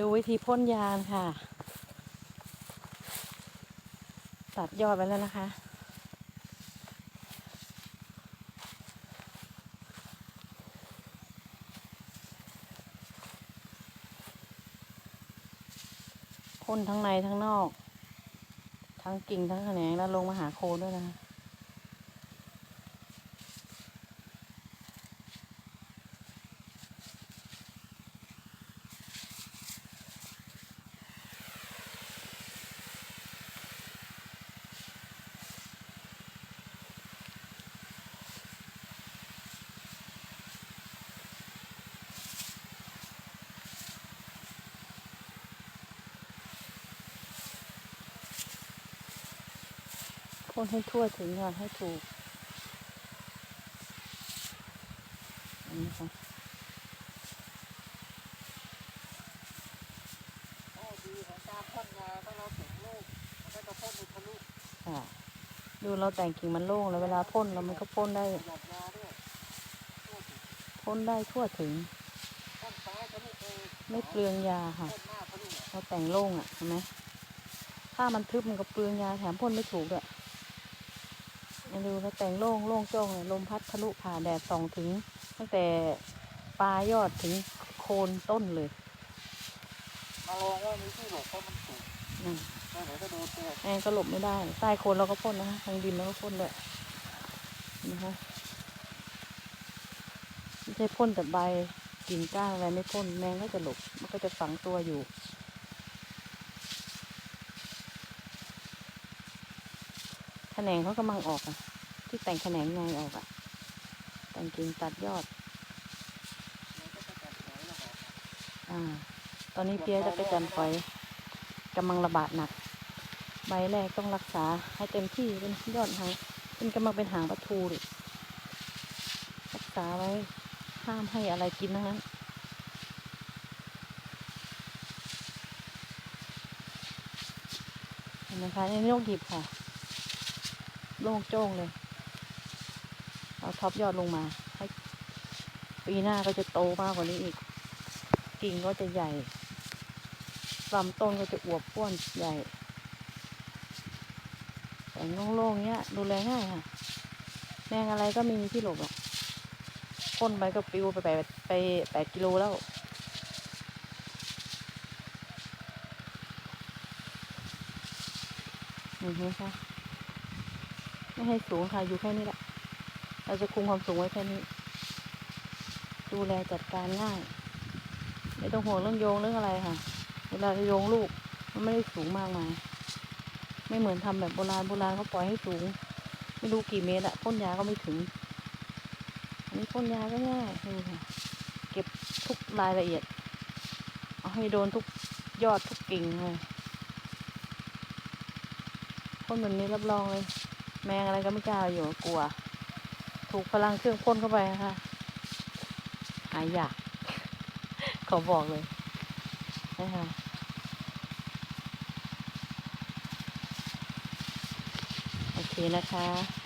ดูวิธีพ่นยาค่ะ ตัดยอดไปแล้วนะคะ พ่นทั้งในทั้งนอก ทั้งกิ่งทั้งแขนงแล้วลงมาหาโคนด้วยนะคะ พ่นให้ทั่วถึงค่ะให้ถูกอันนี้ค่ะข้อดีของการพ่นยาถ้าเราถึงลูกมันก็จะพ่นไปทะลุค่ะดูเราแต่งกิ่งมันโล่งแล้วเวลาพ่นแล้วมันก็พ่นได้หยอดยาด้วยทั่วถึงพ่นได้ทั่วถึงพ่นซ้ายทะลุไปไม่เปลืองยาค่ะพ่นหน้าทะลุอะเราแต่งโล่งอะเห็นไหมถ้ามันทึบมันก็เปลืองยาแถมพ่นไม่ถูกด้วยมา ดูเราแต่งโล่งโล่งโจ้งเลยลมพัดทะลุผ่าแดดส่องถึง ตั้งแต่ปลายยอดถึงโคนต้นเลยมาลองว่ามีที่หลบเพราะมันสูงอืมแล้วเดี๋ยวจะโดนตัวแอนก็หลบไม่ได้ ใต้โคนเราก็พ่นนะคะทางดินเราก็พ่นด้วยนะคะไม่ใช่พ่นแต่ใบกิ่งก้านอะไรไม่พ่นแมงก็จะหลบมันก็จะฝังตัวอยู่ แขนงเขากำลังออกอะ ที่แต่งแขนงในออกอะ แต่งกิ่งตัดยอด อ่า ตอนนี้เพี้ยจะไปจันทร์ไฟกำลังระบาดหนัก ใบแรกต้องรักษาให้เต็มที่เป็นยอดหางเป็นกำลังเป็นหางปลาทูดิรักษาไว้ห้ามให้อะไรกินทั้งนั้นเห็นไหมคะนี่โรคหยิบค่ะ โล่งโจ้งเลย เอาท็อปยอดลงมา ให้ปีหน้าก็จะโตมากกว่านี้อีก กิ่งก็จะใหญ่ลำต้นก็จะอวบอ้วนใหญ่แต่งโล่งๆเงี้ย ดูแลง่ายค่ะ แมงอะไรก็มีที่หลบหรอกพ่นไปก็ปิวไปแปดไปแปดกิโลแล้วอือฮึค่ะ ไม่ให้สูงค่ะ อยู่แค่นี้แหละ เราจะคุมความสูงไว้แค่นี้ ดูแลจัดการง่าย ไม่ต้องห่วงเรื่องโยงเรื่องอะไรค่ะ เวลาจะโยงลูกมันไม่ได้สูงมากมาย ไม่เหมือนทำแบบโบราณโบราณเขาปล่อยให้สูง ไม่รู้กี่เมตรอะพ่นยาก็ไม่ถึง อันนี้พ่นยาก็ง่ายดูค่ะ เก็บทุกรายละเอียด เอาให้โดนทุกยอดทุกกิ่งเลยพ่นแบบนี้รับรองเลย แมงอะไรก็ไม่กล้าอยู่กลัว ถูกพลังเครื่องพ่นเข้าไปนะคะหายอยากขอบอกเลยนะคะโอเคนะคะ